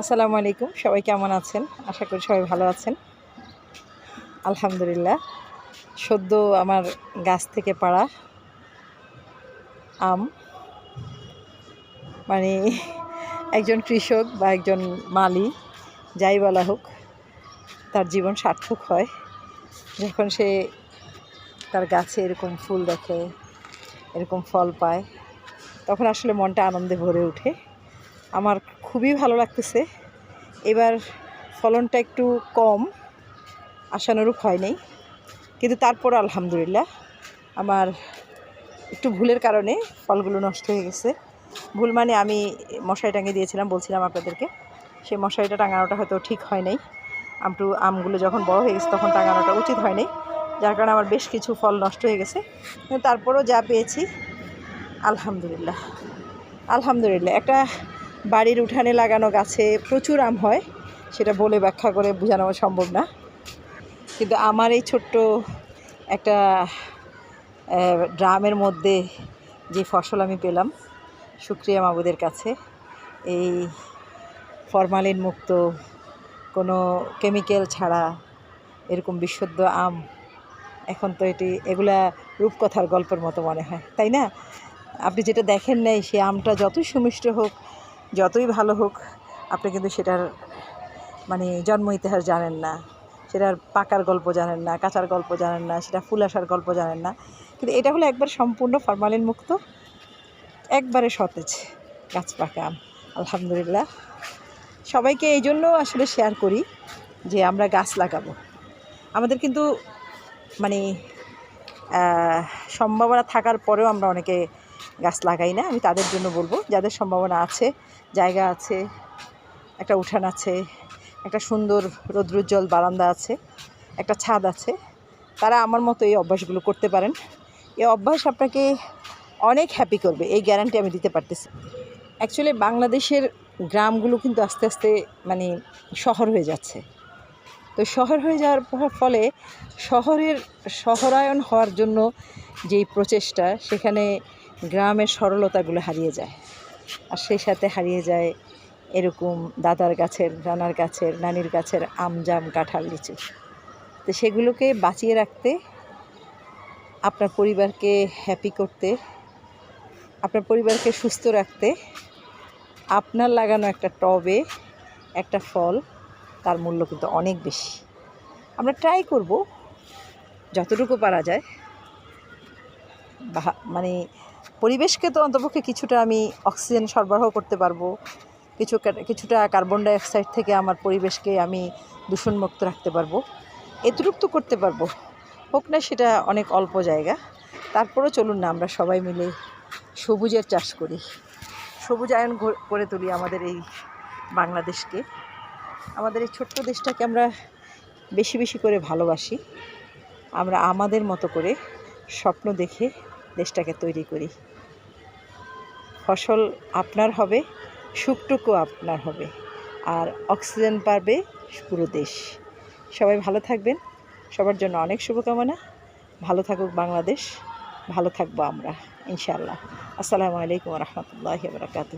আসসালামু আলাইকুম। সবাই কেমন আছেন? আশা করি সবাই ভালো আছেন। আলহামদুলিল্লাহ। সদ্য আমার গাছ থেকে পাড়া আম মানে একজন কৃষক বা একজন মালি, যাই বলা হোক, তার জীবন সার্থক হয়। যখন সে তার গাছে এরকম ফুল দেখে, এরকম ফল পায়, তখন আসলে মনটা আনন্দে ভরে ওঠে। আমার খুবই ভালো লাগতেছে। এবার ফলনটা একটু কম, আশানুরূপ হয় নাই। কিন্তু তারপর আলহামদুলিল্লাহ, আমার একটু ভুলের কারণে ফলগুলো নষ্ট হয়ে গেছে। ভুল মানে আমি মশারি টাঙিয়ে দিয়েছিলাম, বলছিলাম আপনাদেরকে। সেই মশারিটা টাঙানোটা হয়তো ঠিক হয় নাই। আমটু আমগুলো যখন বড় হয়ে গেছে, তখন টাঙানোটা উচিত হয় নাই। যার কারণে আমার বেশ কিছু ফল নষ্ট হয়ে গেছে। তারপরও যা পেয়েছি, আলহামদুলিল্লাহ। আলহামদুলিল্লাহ। একটা বাড়ির উঠানে লাগানো গাছে প্রচুর আম হয়, সেটা বলে ব্যাখ্যা করে বোঝানো সম্ভব না। কিন্তু আমার এই ছোট্ট একটা ড্রামের মধ্যে যে ফসল আমি পেলাম শুক্রিয়া মাবুদের কাছে, এই ফরমালিন মুক্ত, কোনো কেমিক্যাল ছাড়া এরকম বিশুদ্ধ আম, এখন তো এটি, এগুলা রূপকথার গল্পের মতো মনে হয়, তাই না? আপনি যেটা দেখেন নাই সে আমটা যতই সুমিষ্ট হোক যতই ভালো হোক, আপনি কিন্তু সেটার মানে জন্ম ইতিহাস জানেন না। সেটার পাকার গল্প জানেন না, কাঁচার গল্প জানেন না, সেটা ফুল আসার গল্প জানেন না। কিন্তু এটা হলো একবার সম্পূর্ণ ফরমালিন মুক্ত, একবারে সতেজ, গাছ পাকা আম। আলহামদুলিল্লাহ। সবাইকে এই জন্য আসলে শেয়ার করি যে আমরা গাছ লাগাবো। আমাদের কিন্তু মানে সম্ভাবনা থাকার পরেও আমরা অনেকে গাছ লাগাই না, আমি তাদের জন্য বলব। যাদের সম্ভাবনা আছে, জায়গা আছে, একটা উঠান আছে, একটা সুন্দর রৌদ্রোজ্জ্বল বারান্দা আছে, একটা ছাদ আছে, তারা আমার মতো এই অভ্যাসগুলো করতে পারেন। এই অভ্যাস আপনাকে অনেক হ্যাপি করবে, এই গ্যারান্টি আমি দিতে পারতেছি। অ্যাকচুয়ালি বাংলাদেশের গ্রামগুলো কিন্তু আস্তে আস্তে মানে শহর হয়ে যাচ্ছে। তো শহর হয়ে যাওয়ার ফলে শহরের শহরায়ন হওয়ার জন্য যেই প্রচেষ্টা, সেখানে গ্রামের সরলতাগুলো হারিয়ে যায়। আর সেই সাথে হারিয়ে যায় এরকম দাদার গাছের, নানার গাছের, নানির গাছের আম জাম কাঁঠাল লিচু। তো সেগুলোকে বাঁচিয়ে রাখতে, আপনার পরিবারকে হ্যাপি করতে, আপনার পরিবারকে সুস্থ রাখতে, আপনার লাগানো একটা টবে একটা ফল, তার মূল্য কিন্তু অনেক বেশি। আমরা ট্রাই করব, যতটুকু পারা যায় মানে পরিবেশকে তো অন্তপক্ষে কিছুটা আমি অক্সিজেন সরবরাহ করতে পারব। কিছু কিছুটা কার্বন ডাইঅক্সাইড থেকে আমার পরিবেশকে আমি দূষণমুক্ত রাখতে পারব। এতটুকু তো করতে পারব। হোক না, সেটা অনেক অল্প জায়গা। তারপরেও চলুন না, আমরা সবাই মিলে সবুজের চাষ করি। সবুজায়ন ঘ- করে তুলি আমাদের এই বাংলাদেশকে। আমাদের এই ছোট্ট দেশটাকে আমরা বেশি বেশি করে ভালোবাসি। আমরা আমাদের মতো করে স্বপ্ন দেখে দেশটাকে তৈরি করি। ফসল আপনার হবে, সুখটুকু আপনার হবে, আর অক্সিজেন পাবে পুরো দেশ। সবাই ভালো থাকবেন, সবার জন্য অনেক শুভকামনা। ভালো থাকুক বাংলাদেশ, ভালো থাকব আমরা, ইনশাআল্লাহ। আসসালামু আলাইকুম রহমতুল্লাহ বারকাতু